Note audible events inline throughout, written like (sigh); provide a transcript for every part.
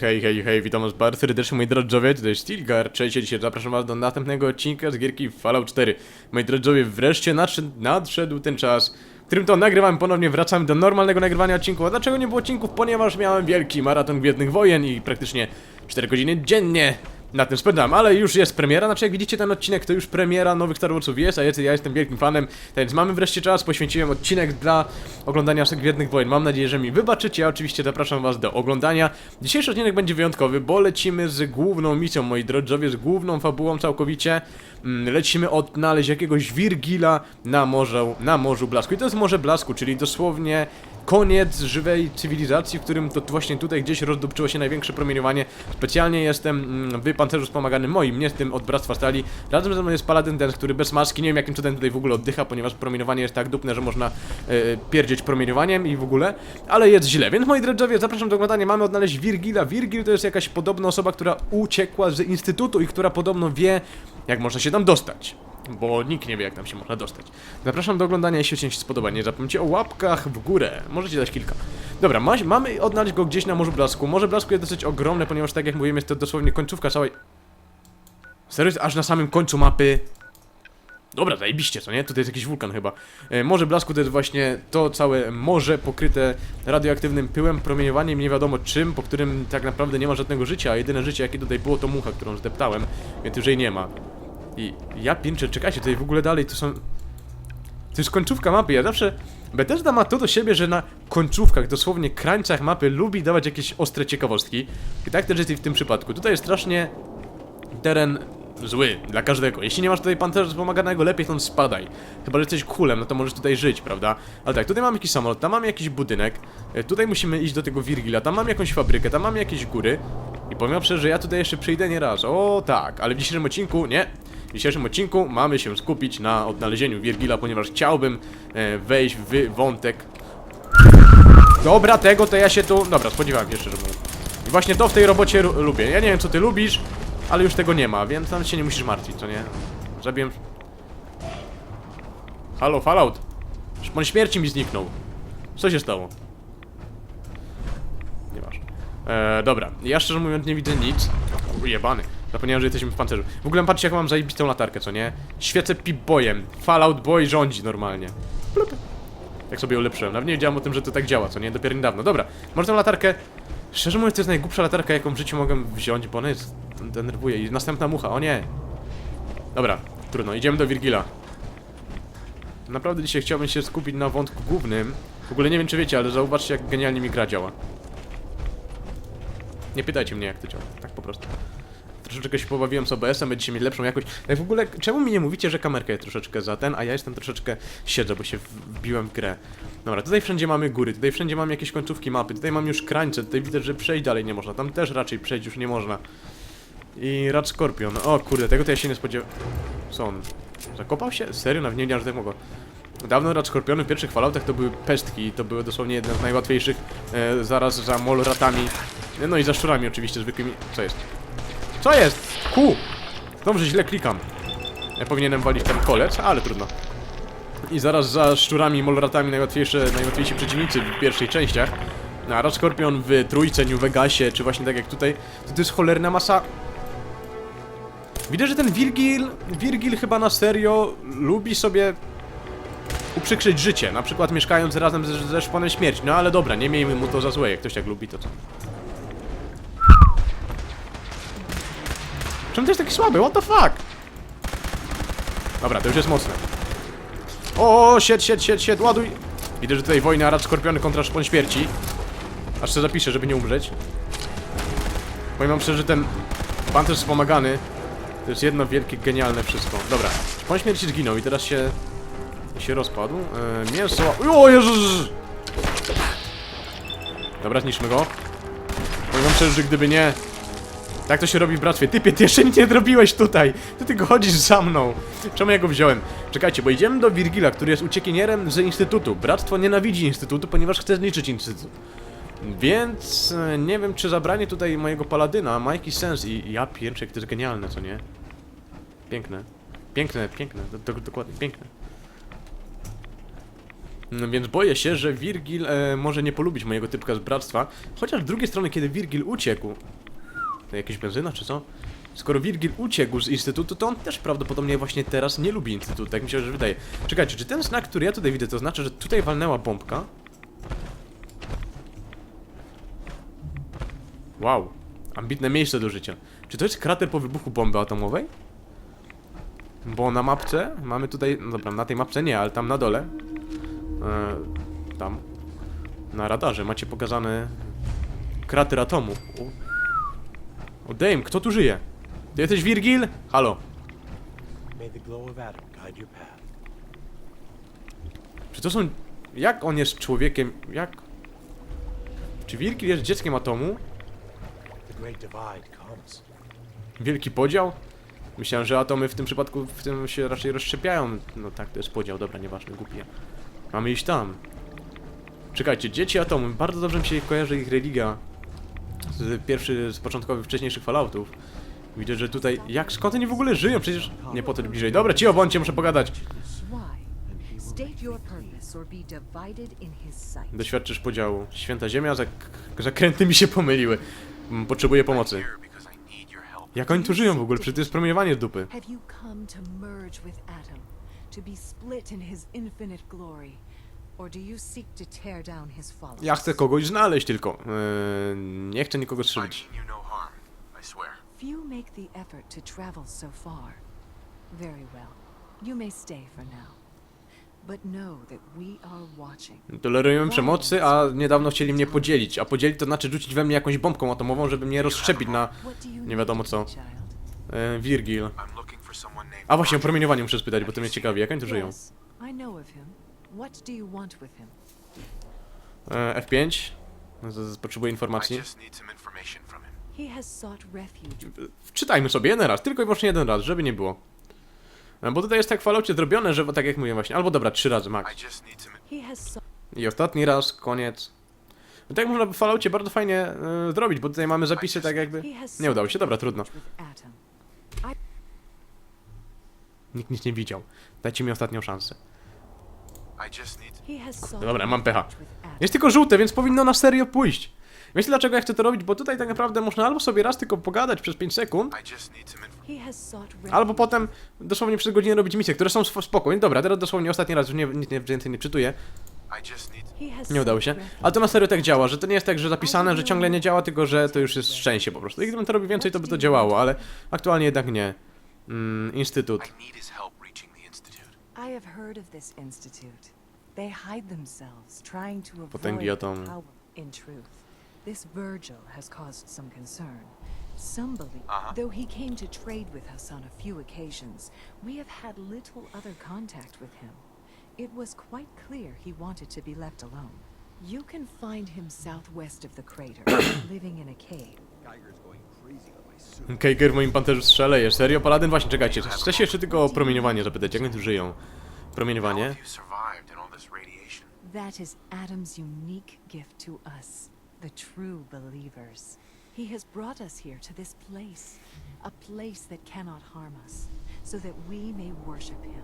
Hej, hej, hej, witam was bardzo serdecznie moi drodżowie, tutaj jest Stilgar, cześć, dzisiaj zapraszam was do następnego odcinka z gierki Fallout 4. Moi drodżowie, wreszcie nadszedł, nadszedł ten czas, w którym to nagrywamy ponownie, wracamy do normalnego nagrywania odcinków. A dlaczego nie było odcinków? Ponieważ miałem wielki maraton Gwiezdnych Wojen i praktycznie 4 godziny dziennie na tym spędzam, ale już jest premiera, znaczy jak widzicie ten odcinek to już premiera nowych Star Warsów jest, a ja, ja jestem wielkim fanem, więc mamy wreszcie czas, poświęciłem odcinek dla oglądania Gwiezdnych Wojen, mam nadzieję, że mi wybaczycie, ja oczywiście zapraszam was do oglądania. Dzisiejszy odcinek będzie wyjątkowy, bo lecimy z główną misją, moi drodzy, z główną fabułą całkowicie, Mm, lecimy odnaleźć jakiegoś Wirgila na morzu, na Morzu Blasku. I to jest Morze Blasku, czyli dosłownie koniec żywej cywilizacji, w którym to właśnie tutaj gdzieś rozdupczyło się największe promieniowanie. Specjalnie jestem mm, w pancerzu wspomagany moim, nie tym od Bractwa Stali. Razem ze mną jest Paladin Dance, który bez maski, nie wiem jakim cudem tutaj w ogóle oddycha, ponieważ promieniowanie jest tak dupne, że można e, pierdzieć promieniowaniem i w ogóle, ale jest źle. Więc moi drodzy, zapraszam do oglądania. Mamy odnaleźć Wirgila. Wirgil to jest jakaś podobna osoba, która uciekła z Instytutu i która podobno wie, jak można się tam dostać. Bo nikt nie wie, jak tam się można dostać. Zapraszam do oglądania, jeśli się spodoba. Nie zapomnijcie o łapkach w górę. Możecie dać kilka. Dobra, ma, mamy odnaleźć go gdzieś na Morzu Blasku. Morze Blasku jest dosyć ogromne, ponieważ tak jak mówiłem, jest to dosłownie końcówka całej... Serio? Aż na samym końcu mapy... Dobra, zajebiście, co nie? Tutaj jest jakiś wulkan chyba. E, Morze Blasku to jest właśnie to całe morze pokryte radioaktywnym pyłem, promieniowaniem, nie wiadomo czym, po którym tak naprawdę nie ma żadnego życia, a jedyne życie jakie tutaj było to mucha, którą zdeptałem, więc już jej nie ma. I ja pinczę, czekajcie, tutaj w ogóle dalej to są... To jest końcówka mapy, ja zawsze... Bethesda ma to do siebie, że na końcówkach, dosłownie krańcach mapy lubi dawać jakieś ostre ciekawostki. I tak też jest i w tym przypadku. Tutaj jest strasznie teren zły dla każdego. Jeśli nie masz tutaj pancerza wspomaganego, lepiej stąd spadaj. Chyba, że jesteś kulem, no to możesz tutaj żyć, prawda? Ale tak, tutaj mamy jakiś samolot, tam mamy jakiś budynek, e, tutaj musimy iść do tego Virgila, tam mamy jakąś fabrykę, tam mamy jakieś góry. I powiem szczerze, że ja tutaj jeszcze przyjdę nie raz. O tak, ale w dzisiejszym odcinku, nie. W dzisiejszym odcinku mamy się skupić na odnalezieniu Virgila, ponieważ chciałbym e, wejść w wątek Dobra, tego to ja się tu... Dobra, spodziewałem się szczerze mówiąc. I właśnie to w tej robocie lubię. Ja nie wiem co ty lubisz, ale już tego nie ma, więc tam się nie musisz martwić, co nie? Zabiłem... Halo, Fallout! Szpon śmierci mi zniknął. Co się stało? Nie masz. Eee, dobra. Ja szczerze mówiąc nie widzę nic. Ujebany. Zapomniałem, że jesteśmy w pancerzu. W ogóle patrzcie jaką mam zajebistą latarkę, co nie? Świecę pip-boyem. Fallout Boy rządzi normalnie. Plup. Jak sobie ulepszyłem. Nawet nie wiedziałem o tym, że to tak działa, co nie? Dopiero niedawno. Dobra, może tę latarkę... Szczerze mówiąc, to jest najgłupsza latarka, jaką w życiu mogę wziąć, bo ona jest... denerwuje. I następna mucha, o nie! Dobra, trudno, idziemy do Virgila. Naprawdę dzisiaj chciałbym się skupić na wątku głównym. W ogóle nie wiem, czy wiecie, ale zauważcie, jak genialnie mi gra działa. Nie pytajcie mnie, jak to działa. Tak po prostu. Troszeczkę się pobawiłem z OBS-em, będziecie mieć lepszą jakość. Tak w ogóle, czemu mi nie mówicie, że kamerka jest troszeczkę za ten, a ja jestem troszeczkę siedzę, bo się wbiłem w grę. Dobra, tutaj wszędzie mamy góry, tutaj wszędzie mamy jakieś końcówki mapy, tutaj mam już krańce, tutaj widzę, że przejść dalej nie można, tam też raczej przejść już nie można. I Rad Skorpion, o kurde, tego to ja się nie spodziewałem. Co on? Zakopał się? Serio? Nawet nie wiedziałem, że tak mogło. Dawno Rad Skorpiony w pierwszych Falloutach to były pestki to były dosłownie jedne z najłatwiejszych, e, zaraz za molratami, no i za szczurami oczywiście zwykłymi. Co jest? Co jest? Ku! Dobrze, źle klikam. Ja powinienem walić ten kolec, ale trudno. I zaraz za szczurami i molratami najłatwiejsze, najłatwiejsi przeciwnicy w pierwszych częściach. A Rat Skorpion w trójce, New Vegasie, czy właśnie tak jak tutaj, to, to jest cholerna masa... Widzę, że ten Virgil, Virgil chyba na serio lubi sobie uprzykrzyć życie, na przykład mieszkając razem ze, ze Szponem Śmierci. No ale dobra, nie miejmy mu to za złe, jak ktoś tak lubi, to co? Czemu to jest taki słaby? What the fuck? Dobra, to już jest mocne. O, sied, sied, sied, sied, ładuj! Widzę, że tutaj wojna rad skorpiony kontra szpon śmierci. Aż się zapiszę, żeby nie umrzeć. Powiem wam szczerze, że ten pancerz wspomagany to jest jedno wielkie, genialne wszystko. Dobra, szpon śmierci zginął i teraz się... się rozpadł. Eee, mięso... O Jezus! Dobra, zniszczmy go. Powiem wam szczerze, że gdyby nie... Tak to się robi w bractwie. Typie, ty jeszcze nic nie zrobiłeś tutaj. Ty tylko chodzisz za mną. Czemu ja go wziąłem? Czekajcie, bo idziemy do Virgila, który jest uciekinierem z Instytutu. Bractwo nienawidzi Instytutu, ponieważ chce zniszczyć Instytut. Więc e, nie wiem, czy zabranie tutaj mojego paladyna ma jakiś sens i ja pierwszy, to jest genialne, co nie? Piękne. Piękne, piękne, do, do, dokładnie, piękne. No Więc boję się, że Virgil e, może nie polubić mojego typka z bractwa. Chociaż z drugiej strony, kiedy Virgil uciekł. Jakieś benzyna, czy co? Skoro Virgil uciekł z instytutu, to on też prawdopodobnie właśnie teraz nie lubi instytutu, tak mi się wydaje. Czekajcie, czy ten znak, który ja tutaj widzę, to znaczy, że tutaj walnęła bombka? Wow, ambitne miejsce do życia. Czy to jest krater po wybuchu bomby atomowej? Bo na mapce mamy tutaj, no dobra, na tej mapce nie, ale tam na dole, e, tam, na radarze macie pokazany krater atomu. O, o damn, kto tu żyje? Ty jesteś Virgil? Halo. Czy to są... Jak on jest człowiekiem? Jak? Czy Virgil jest dzieckiem atomu? Wielki podział? Myślałem, że atomy w tym przypadku w tym się raczej rozszczepiają. No tak, to jest podział, dobra, nieważne, głupie. Mamy iść tam. Czekajcie, dzieci atomu. Bardzo dobrze mi się kojarzy ich religia. Pierwszy, z początkowych, wcześniejszych Falloutów. Widzę, że tutaj... Jak, skąd oni w ogóle żyją? Przecież... Nie potem bliżej. Dobra, cicho bądźcie, muszę pogadać. Doświadczysz podziału. Święta ziemia, zak zakręty mi się pomyliły. Mm, Potrzebuję pomocy. Jak oni tu żyją w ogóle? Przecież to jest promieniowanie dupy. Have you come to merge with Atom, to be split in his infinite glory, Ja chcę kogoś znaleźć tylko. Yy, nie chcę nikogo strzelić. no. Few make the effort to travel so far. Very well. You may stay for now. But know that we are watching. Tolerujemy przemocy, a niedawno chcieli mnie podzielić. A podzielić to znaczy rzucić we mnie jakąś bombką atomową, żeby mnie rozszczepić na nie wiadomo co. Yy, Virgil. A właśnie, o promieniowanie muszę spytać, bo to mnie ciekawi. Jak oni tu żyją? I know of him. What do you want with him? Yy, F5. Z- z- Potrzebuję I informacji. just need some information from him. He has sought refuge. Wczytajmy sobie jeden raz, tylko i wyłącznie jeden raz, żeby nie było. Yy, Bo tutaj jest tak w Falloutie zrobione, że tak jak mówię właśnie, albo dobra, trzy razy max. I just need some He has sought I ostatni raz, koniec. No tak można w Falloutie bardzo fajnie yy, zrobić, bo tutaj mamy zapisy tak jakby... He has Nie udało się, sought dobra, trudno. refuge with Atom. Nikt nic nie widział. Dajcie mi ostatnią szansę. I just need He has sought Dobra, mam pecha. Jest tylko żółte, więc powinno na serio pójść. Wiecie dlaczego ja chcę to robić? Bo tutaj tak naprawdę można albo sobie raz tylko pogadać przez 5 sekund, albo potem dosłownie przez godzinę robić misje, które są sw- spoko. Więc Dobra, teraz dosłownie ostatni raz, już nie, nic nie, więcej nie has Nie udało się. Ale to na serio tak działa, że to nie jest tak, że zapisane, że ciągle nie działa, tylko że to już jest szczęście po prostu. I gdybym to robił więcej, to by to działało, ale aktualnie jednak nie. Mm, instytut. I have heard of this institute. They hide themselves, trying to avoid Potęgi atomu. power. In truth, this Virgil has caused some concern. Some believe, Uh-huh. though he came to trade with us on a few occasions, we have had little other contact with him. It was quite clear he wanted to be left alone. You can find him southwest of the crater, (coughs) living in a cave. Kejger w moim panterzu strzeleje. Serio? Paladyn? Właśnie, czekajcie. Chcę się jeszcze tylko o promieniowanie zapytać. Jak oni tu żyją? Promieniowanie? That is Adam's unique gift to us, the true believers. He has brought us here to this place, a place that cannot harm us, so that we may worship Him,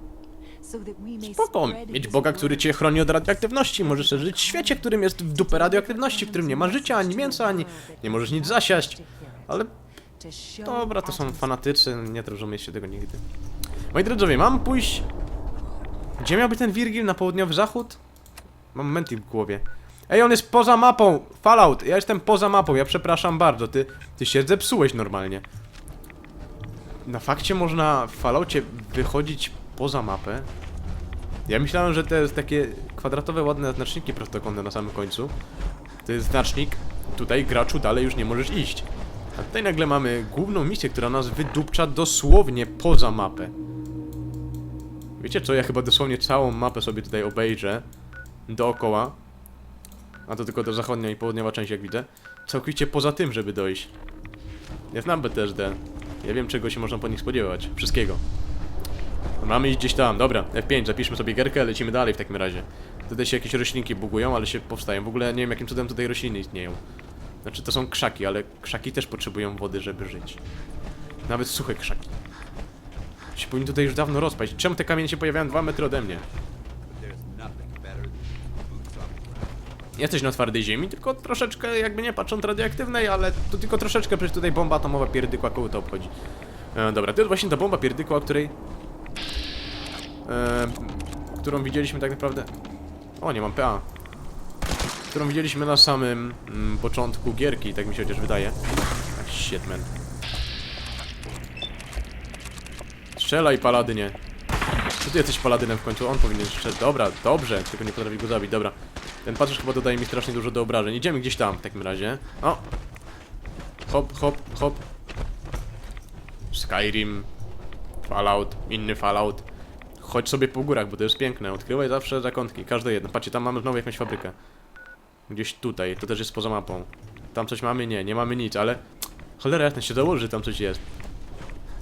so that we may Spoko, mieć Boga, który cię chroni od radioaktywności. Możesz żyć w świecie, w którym jest w dupę radioaktywności, w którym nie ma życia, ani mięsa, ani nie możesz nic zasiać. Ale dobra, to są fanatycy, nie zrozumie się tego nigdy. Moi drodzy, mam pójść... Gdzie miał być ten Virgil? Na południowy zachód? Mam menty w głowie. Ej, on jest poza mapą! Fallout! Ja jestem poza mapą, ja przepraszam bardzo, ty... Ty się zepsułeś normalnie. Na fakcie można w Falloutie wychodzić poza mapę? Ja myślałem, że to jest takie kwadratowe, ładne znaczniki prostokątne na samym końcu. To jest znacznik, tutaj graczu dalej już nie możesz iść. A tutaj nagle mamy główną misję, która nas wydupcza dosłownie poza mapę. Wiecie co, ja chyba dosłownie całą mapę sobie tutaj obejrzę dookoła. A to tylko ta zachodnia i południowa część, jak widzę. Całkowicie poza tym, żeby dojść. Ja znam BTSD. Ja wiem, czego się można po nich spodziewać. Wszystkiego. Mamy iść gdzieś tam, dobra. F5, zapiszmy sobie gierkę, lecimy dalej w takim razie. Tutaj się jakieś roślinki bugują, ale się powstają. W ogóle nie wiem, jakim cudem tutaj rośliny istnieją. Znaczy, to są krzaki, ale krzaki też potrzebują wody, żeby żyć. Nawet suche krzaki. Się powinni tutaj już dawno rozpaść. Czemu te kamienie się pojawiają dwa metry ode mnie? Jesteś na twardej ziemi, tylko troszeczkę, jakby nie patrząc radioaktywnej, ale to tylko troszeczkę, przecież tutaj bomba atomowa pierdykła, koło to obchodzi. E, dobra, to jest właśnie ta bomba pierdykła, o której... E, którą widzieliśmy tak naprawdę... O, nie mam PA. Którą widzieliśmy na samym mm, początku gierki, tak mi się chociaż wydaje. Ah, shit, man. Strzelaj, paladynie. Czy ty jesteś paladynem w końcu? On powinien strzelać. Dobra, dobrze, tylko nie potrafi go zabić, dobra. Ten patrzysz chyba dodaje mi strasznie dużo do obrażeń. Idziemy gdzieś tam w takim razie. O! Hop, hop, hop. Skyrim. Fallout, inny Fallout. Chodź sobie po górach, bo to jest piękne. Odkrywaj zawsze zakątki, każde jedno. Patrzcie, tam mamy znowu jakąś fabrykę. Gdzieś tutaj, to też jest poza mapą. Tam coś mamy? Nie, nie mamy nic, ale... Cholera jasna się założy, że tam coś jest.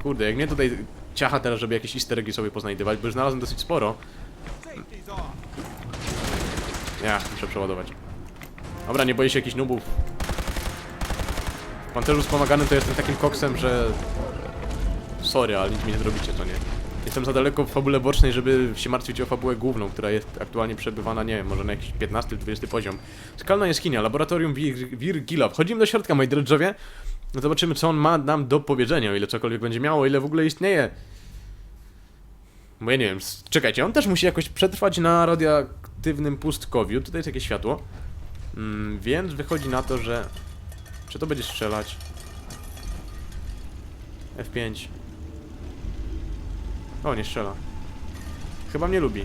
Kurde, jak mnie tutaj ciacha teraz, żeby jakieś easter sobie poznajdywać, bo już znalazłem dosyć sporo. Ja, muszę przeładować. Dobra, nie boję się jakichś nubów. W pancerzu wspomaganym to jestem takim koksem, że... Sorry, ale nic mi nie zrobicie, to nie. Jestem za daleko w fabule bocznej, żeby się martwić o fabułę główną, która jest aktualnie przebywana, nie wiem, może na jakiś 15-20 poziom. Skalna jaskinia, laboratorium Wir- Virgila. Wchodzimy do środka, moi drodzy. Zobaczymy, co on ma nam do powiedzenia, o ile cokolwiek będzie miało, o ile w ogóle istnieje. Bo ja nie wiem, czekajcie, on też musi jakoś przetrwać na radioaktywnym pustkowiu. Tutaj jest jakieś światło. Mm, więc wychodzi na to, że... Czy to będzie strzelać? F5. O, nie strzela. Chyba mnie lubi.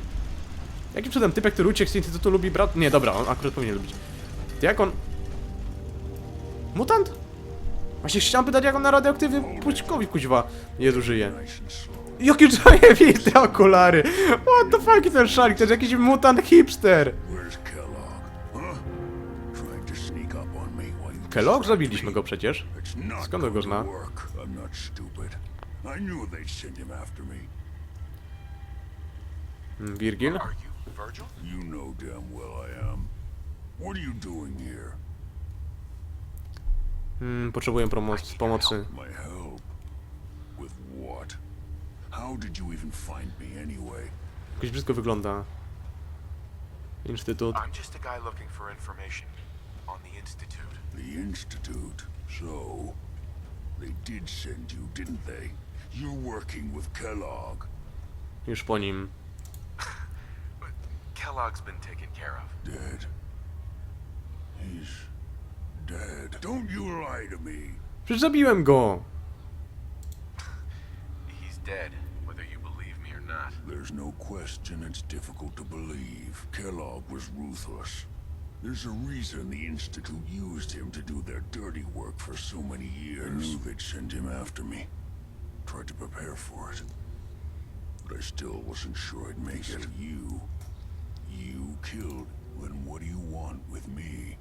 Jakim cudem typek, który uciekł z instytutu lubi brat... Nie, dobra, on akurat powinien lubić. To jak on... Mutant? Właśnie chciałem pytać, jak on na radioaktywnym pućkowi kuźwa Jezu żyje. Jakie zajebiste okulary! What the fuck ten szalik? To jest jakiś mutant hipster! Kellogg? Zabiliśmy go przecież. Skąd go zna? to work. I'm not stupid. I knew they'd send him after me. Mm, Virgil? Are you Virgil? You know damn well I am. What are you doing here? Mm, potrzebuję pomocy. My help? With what? How did you even find me anyway? Jakoś brzydko wygląda. Instytut. I'm just a guy looking for information on the Institute. The Institute. So, they did send you, didn't they? You're working with Kellogg. Już po nim. But Kellogg's been taken care of. Dead. He's dead. Don't you lie to me. Przecież zabiłem go! He's dead, whether you believe me or not. There's no question it's difficult to believe. Kellogg was ruthless. There's a reason the Institute used him to do their dirty work for so many years. I knew they'd send him after me. Tried to prepare for it. But I still wasn't sure I'd make it. You. Killed. Then what do you want with me?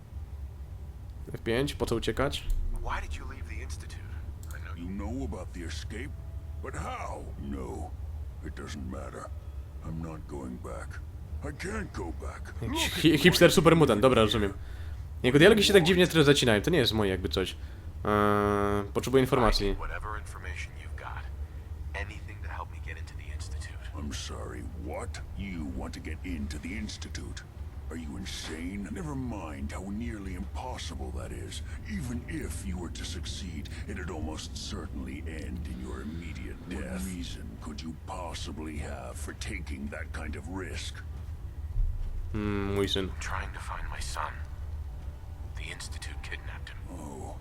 F5, po co uciekać? Why did you leave the Institute? I know You know about the escape? But how? No. It doesn't matter. I'm not going back. I can't go back. (laughs) Hi- Hipster super mutant, dobra, rozumiem. Jego dialogi się tak dziwnie teraz zacinają, to nie jest moje jakby coś. Eee, potrzebuję informacji. I'm sorry, what? You want to get into the Institute? Are you insane? Never mind how nearly impossible that is. Even if you were to succeed, it'd almost certainly end in your immediate death. What reason could you possibly have for taking that kind of risk? Hmm, mój syn. I'm trying to find my son. The Institute kidnapped him. Oh.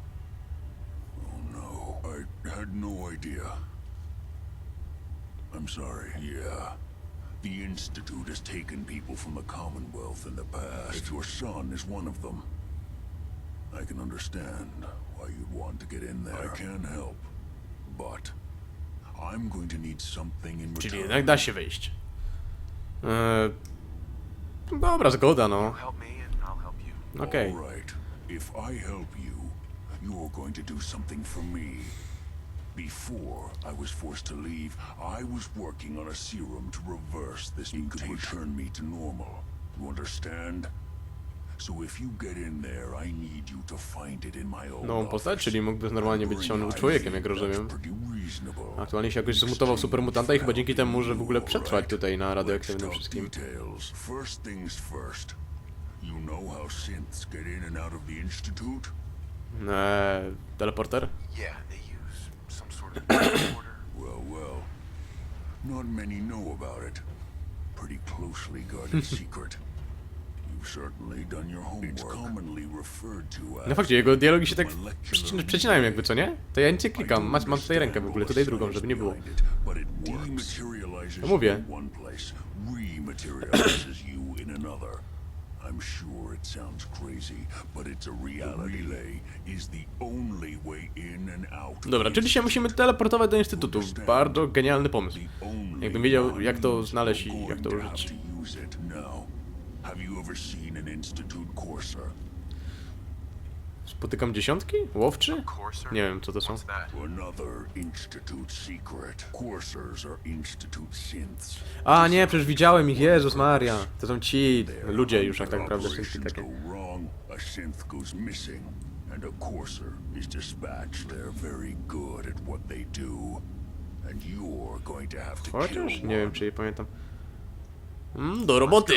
Oh no. I had no idea. I'm sorry. Yeah. The Institute has taken people from the Commonwealth in the past. If your son is one of them, I can understand why you'd want to get in there. I can help. But I'm going to need something in Czyli return. jednak da się wyjść. Eee, dobra, zgoda, no. Help me and I'll help you. Okej. All right. If I help you, you're going to do something for me. Before I was forced to leave, I was working on a serum to reverse this mutation. return me to normal. You understand? So if you get in there, I need you to find it in my own Nową postać, czyli mógłby normalnie być Bring człowiekiem, jak rozumiem. Aktualnie się jakoś zmutował supermutanta i chyba dzięki temu może w ogóle przetrwać tutaj na radioaktywnym wszystkim. First things first. You know how synths get in and out of the Institute? Eee, teleporter? Yeah, they use some sort of transporter. Well, well. Not many know about it. Pretty closely guarded (laughs) secret. You've certainly done your homework. It's commonly referred to as No jego dialogi się tak przecin- przecinają jakby, co nie? To ja nic nie klikam, mam tutaj rękę w ogóle, tutaj drugą, żeby nie było. No mówię. I'm sure it sounds crazy, but it's a reality. Relay is the only way in and out. Dobra, czyli się musimy teleportować do Instytutu. Bardzo genialny pomysł. Jakbym wiedział, jak to znaleźć i jak to użyć. Have you ever seen an Institute courser? Spotykam dziesiątki? Łowczy? Nie wiem, co to są. What's that? Another Institute secret. Coursers are Institute synths. A nie, przecież widziałem ich, Jezus Maria. To są ci ludzie już, jak tak naprawdę takie. wrong, a synth goes missing, and a courser is dispatched. They're very good at what they do, and you're going to have to Chociaż kill nie wiem, one. czy je pamiętam. Mm, do roboty!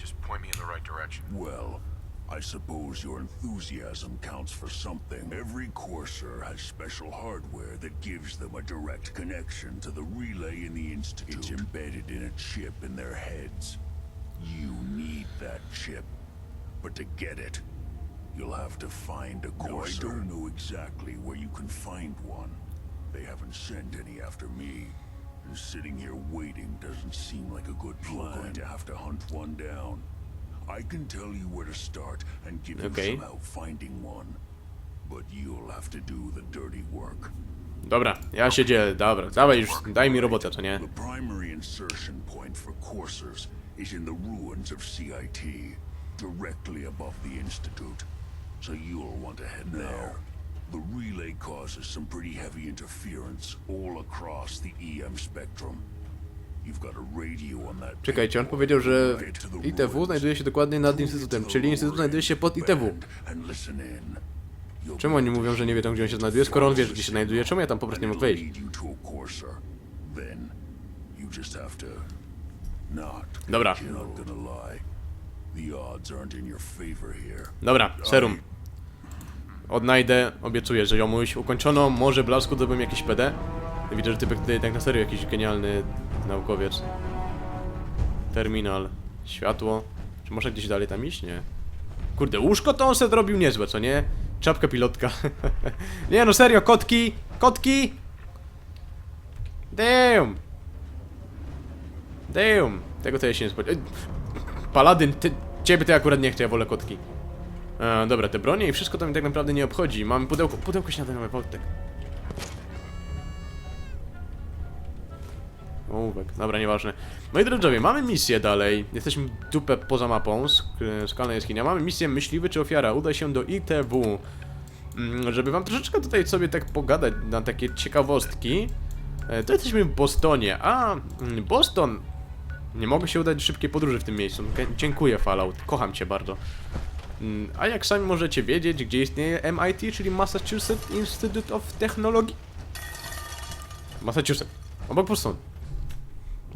Just point me in the right direction. Well, I suppose your enthusiasm counts for something. Every courser has special hardware that gives them a direct connection to the relay in the Institute. It's embedded in a chip in their heads. You need that chip. But to get it, you'll have to find a courser. No, I don't know exactly where you can find one. They haven't sent any after me. And sitting here waiting doesn't seem like a good plan. You're going to have to hunt one down. I can tell you where to start and give Okay. you some help finding one. But you'll have to do the dirty work. Dobra, ja się dobra, dawaj już, daj mi robotę, co nie? The primary insertion point for coursers is in the ruins of CIT, directly above the Institute. So you'll want to head there. The relay causes some pretty heavy interference all across the EM spectrum. Czekajcie, on powiedział, że ITW znajduje się dokładnie nad Instytutem, czyli Instytut znajduje się pod ITW. Czemu oni mówią, że nie wiedzą, gdzie on się znajduje, skoro on wie, gdzie się znajduje? Czemu ja tam po prostu nie mógł wejść? Dobra. Dobra, serum. Odnajdę, obiecuję, że jomuś ukończono, może blasku zdobym jakiś PD. Widzę, że typek tutaj tak na serio jakiś genialny naukowiec. Terminal, światło. Czy może gdzieś dalej tam iść? Nie. Kurde, łóżko to on se zrobił niezłe, co nie? Czapka pilotka. (laughs) nie no, serio, kotki! Kotki! Damn! Damn! Tego to ja się nie spodziewałem. Paladyn, ty, ciebie to ja akurat nie chcę, ja wolę kotki. E, dobra, te bronie i wszystko to mi tak naprawdę nie obchodzi. Mamy pudełko, pudełko śniadaniowe, Wojtek. Ołówek, dobra, nieważne. Moi drodzy, mamy misję dalej. Jesteśmy dupę poza mapą, sk- skalna jaskinia. Mamy misję myśliwy czy ofiara. Udaj się do ITW. Mm, Żeby wam troszeczkę tutaj sobie tak pogadać na takie ciekawostki. E, To jesteśmy w Bostonie, a mm, Boston... Nie mogę się udać szybkiej podróży w tym miejscu. Dziękuję Fallout, kocham cię bardzo. Mm, A jak sami możecie wiedzieć, gdzie istnieje MIT, czyli Massachusetts Institute of Technology? Massachusetts, obok Boston.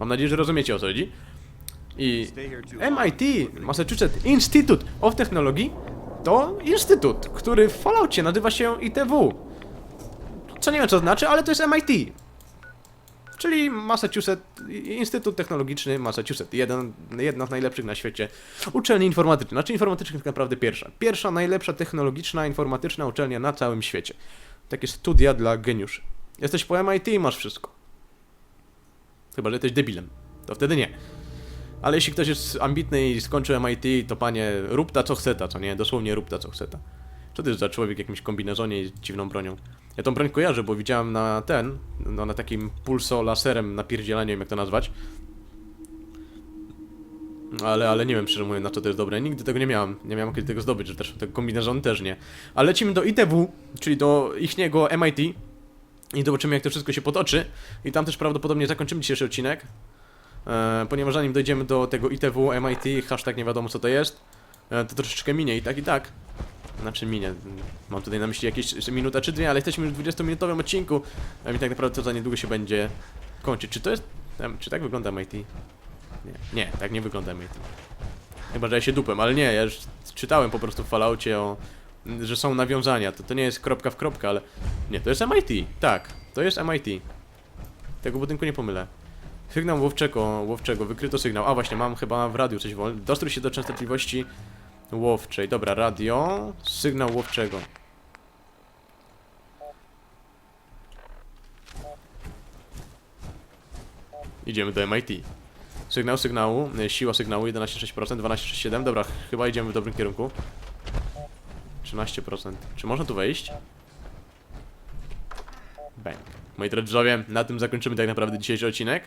Mam nadzieję, że rozumiecie o co chodzi. I MIT, Massachusetts Institute of Technology, to instytut, który w Falloutie nazywa się ITW. Co nie wiem co znaczy, ale to jest MIT. Czyli Massachusetts, Instytut Technologiczny Massachusetts, jeden, jedna z najlepszych na świecie uczelni informatycznych, znaczy informatycznych tak naprawdę pierwsza. Pierwsza, najlepsza technologiczna, informatyczna uczelnia na całym świecie. Takie studia dla geniuszy. Jesteś po MIT i masz wszystko. Chyba, że jesteś debilem. To wtedy nie. Ale jeśli ktoś jest ambitny i skończył MIT, to panie, rób ta co chce ta, co nie? Dosłownie rób ta co chce ta. Co to jest za człowiek w jakimś kombinezonie i dziwną bronią? Ja tą broń kojarzę, bo widziałem na ten, no na takim pulso laserem napierdzielanie, nie wiem jak to nazwać. Ale, ale nie wiem szczerze mówiąc na co to jest dobre. Nigdy tego nie miałem. Nie miałem kiedy tego zdobyć, że też tego kombinezon też nie. Ale lecimy do ITW, czyli do ichniego MIT. I zobaczymy jak to wszystko się potoczy. I tam też prawdopodobnie zakończymy dzisiejszy odcinek. E, ponieważ zanim dojdziemy do tego ITW, MIT, hashtag nie wiadomo co to jest, e, to troszeczkę minie i tak i tak. Znaczy minie, mam tutaj na myśli jakieś minuta czy dwie, ale jesteśmy już w 20-minutowym odcinku, a mi tak naprawdę to za niedługo się będzie kończyć. Czy to jest, czy tak wygląda MIT? Nie, nie, tak nie wygląda MIT. Chyba, że ja się dupem, ale nie, ja już czytałem po prostu w Falloutie o... że są nawiązania, to, to nie jest kropka w kropkę, ale... Nie, to jest MIT, tak, to jest MIT. Tego budynku nie pomylę. Sygnał łowczego, łowczego, wykryto sygnał. A właśnie, mam chyba w radiu coś wolne. Dostrój się do częstotliwości łowczej. Dobra, radio, sygnał łowczego. Idziemy do MIT. Sygnał sygnału, y, siła sygnału 11,6%, 12,67%. Dobra, chyba idziemy w dobrym kierunku. 13%. Czy można tu wejść? Bang. Moi drodzy na tym zakończymy tak naprawdę dzisiejszy odcinek.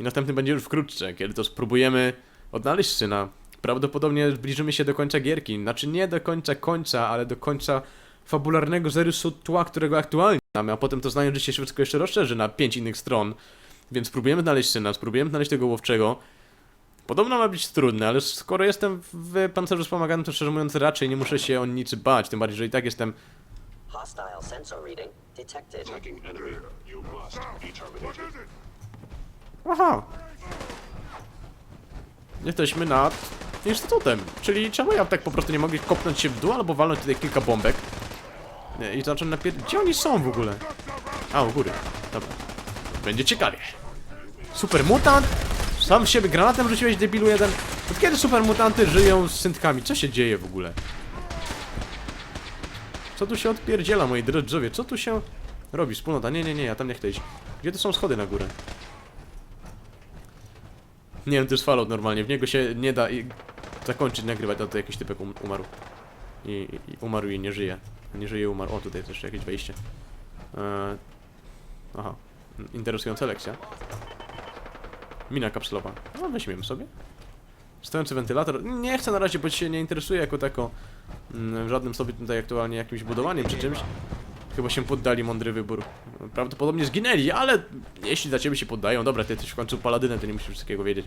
I następny będzie już wkrótce, kiedy to spróbujemy odnaleźć syna. Prawdopodobnie zbliżymy się do końca gierki. Znaczy nie do końca końca, ale do końca fabularnego zarysu tła, którego aktualnie mamy, a potem to znając życie się wszystko jeszcze rozszerzy na pięć innych stron. Więc spróbujemy znaleźć syna, spróbujemy znaleźć tego łowczego. Podobno ma być trudne, ale skoro jestem w pancerzu wspomaganym, to szczerze mówiąc raczej nie muszę się o nic bać, tym bardziej, że i tak jestem. Aha. Jesteśmy nad instytutem, czyli czemu ja tak po prostu nie mogę kopnąć się w dół albo walnąć tutaj kilka bombek i zacząć napier... Gdzie oni są w ogóle? A, u góry. Dobra. Będzie ciekawie. Super mutant? Sam w siebie granatem rzuciłeś debilu jeden? Od kiedy super mutanty żyją z syntkami? Co się dzieje w ogóle? Co tu się odpierdziela, moi drodzy? Co tu się robi? Wspólnota? Nie, nie, nie, ja tam nie chcę iść. Gdzie to są schody na górę? Nie wiem, to jest Fallout normalnie, w niego się nie da i zakończyć nagrywać, a to jakiś typek um umarł. I, i, umarł i nie żyje. Nie żyje, umarł. O, tutaj jeszcze jakieś wejście. Eee, aha, interesująca lekcja. Mina kapsulowa. No, weźmiemy sobie. Stojący wentylator. Nie chcę na razie, bo się nie interesuje jako tako mm, żadnym sobie tutaj aktualnie jakimś budowaniem czy czymś. Chyba się poddali, mądry wybór. Prawdopodobnie zginęli, ale jeśli za ciebie się poddają, dobra, ty jesteś w końcu paladynem, to nie musisz wszystkiego wiedzieć.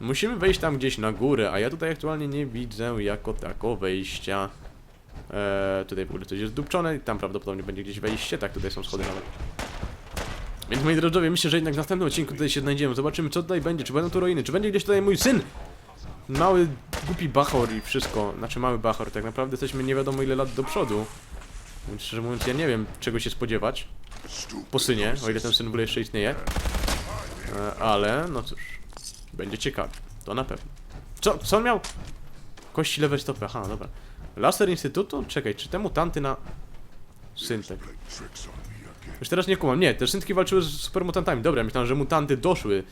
Musimy wejść tam gdzieś na górę, a ja tutaj aktualnie nie widzę jako tako wejścia. Eee, tutaj w ogóle coś jest dupczone i tam prawdopodobnie będzie gdzieś wejście, tak, tutaj są schody nawet. Więc moi drodzy, myślę, że jednak w następnym odcinku tutaj się znajdziemy. Zobaczymy, co tutaj będzie, czy będą tu ruiny, czy będzie gdzieś tutaj mój syn! Mały, głupi bachor i wszystko. Znaczy, mały bachor, tak naprawdę jesteśmy nie wiadomo ile lat do przodu. Więc szczerze mówiąc, ja nie wiem, czego się spodziewać po synie, o ile ten syn w ogóle jeszcze istnieje. E, ale, no cóż, będzie ciekawe. To na pewno. Co, co on miał? Kości lewej stopy, aha, dobra. Laser Instytutu? Czekaj, czy te mutanty na... Syntek. Tricks on me again. Już teraz nie kumam. Nie, te syntki walczyły z supermutantami. Dobra, myślałem, że mutanty doszły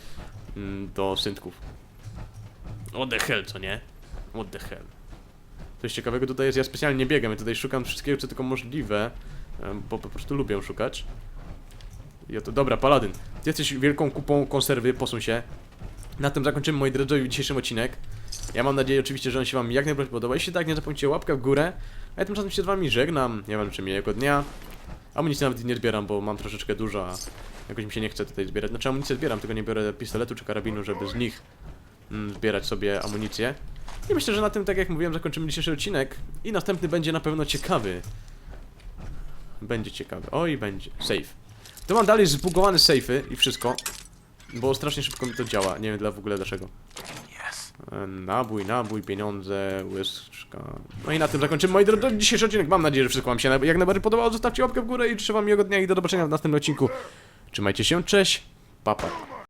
mm, do syntków. What the hell, co nie? What the hell. Coś ciekawego tutaj jest, ja specjalnie nie biegam, ja tutaj szukam wszystkiego, co tylko możliwe, bo po prostu lubię szukać. I oto, dobra, Paladyn, ty jesteś wielką kupą konserwy, posuń się. Na tym zakończymy, moi drodzy, dzisiejszy odcinek. Ja mam nadzieję oczywiście, że on się wam jak najbardziej podoba. Jeśli tak, nie zapomnijcie łapka w górę. A ja tymczasem się z wami żegnam. Nie wiem, czy miłego dnia. Amunicji nawet nie zbieram, bo mam troszeczkę dużo, a jakoś mi się nie chce tutaj zbierać. Znaczy amunicję zbieram, tylko nie biorę pistoletu czy karabinu, żeby z nich mm, zbierać sobie amunicję. I myślę, że na tym, tak jak mówiłem, zakończymy dzisiejszy odcinek. I następny będzie na pewno ciekawy. Będzie ciekawy. Oj, będzie. Safe. To mam dalej zbugowane safe'y i wszystko. Bo strasznie szybko mi to działa. Nie wiem dla w ogóle dlaczego. Nabój, nabój, pieniądze, łyżka. No i na tym zakończymy moi drodzy dzisiejszy odcinek. Mam nadzieję, że wszystko wam się jak najbardziej podobało. Zostawcie łapkę w górę i wam miłego dnia i do zobaczenia w następnym odcinku. Trzymajcie się, cześć, papa. Pa.